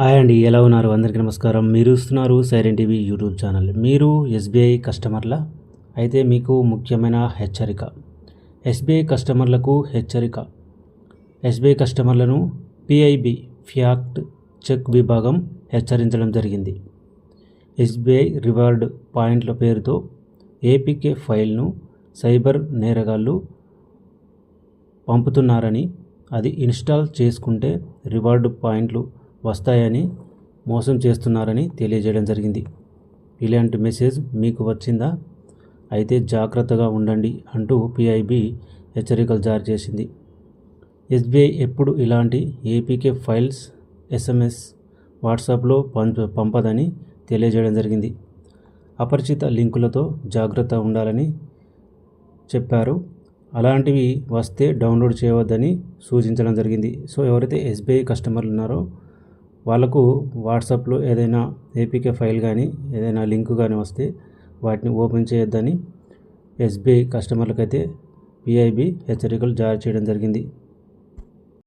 Hi అండి ఎలా ఉన్నారు? అందరికీ నమస్కారం. మీరు ఇస్తున్నారు సైరన్ టీవీ యూట్యూబ్ ఛానల్. మీరు ఎస్బీఐ కస్టమర్ల? అయితే మీకు ముఖ్యమైన హెచ్చరిక. ఎస్బీఐ కస్టమర్లకు హెచ్చరిక. ఎస్బీఐ కస్టమర్లను పిఐబి ఫ్యాక్ట్ చెక్ విభాగం హెచ్చరించడం జరిగింది. ఎస్బీఐ రివార్డ్ పాయింట్ల పేరుతో ఏపీకే ఫైల్ను సైబర్ నేరగాళ్ళు పంపుతున్నారని అది ఇన్స్టాల్ చేసుకుంటే రివార్డు పాయింట్లు వస్తాయని మోసం చేస్తున్నారని తెలియజేయడం జరిగింది. ఇలాంటి మెసేజ్ మీకు వచ్చిందా? అయితే జాగ్రత్తగా ఉండండి అంటూ పిఐబి హెచ్చరికలు జారీ చేసింది. ఎస్బీఐ ఎప్పుడు ఇలాంటి ఏపీకే ఫైల్స్ ఎస్ఎంఎస్ వాట్సాప్లో పంప పంపదని తెలియజేయడం జరిగింది. అపరిచిత లింకులతో జాగ్రత్త ఉండాలని చెప్పారు. అలాంటివి వస్తే డౌన్లోడ్ చేయవద్దని సూచించడం జరిగింది. సో ఎవరైతే ఎస్బీఐ కస్టమర్లు ఉన్నారో వాళ్ళకు వాట్సాప్లో ఏదైనా ఏపీకే ఫైల్ కానీ ఏదైనా లింక్ కానీ వస్తే వాటిని ఓపెన్ చేయొద్దని ఎస్బీఐ కస్టమర్లకైతే పిఐబి హెచ్చరికలు జారీ చేయడం జరిగింది.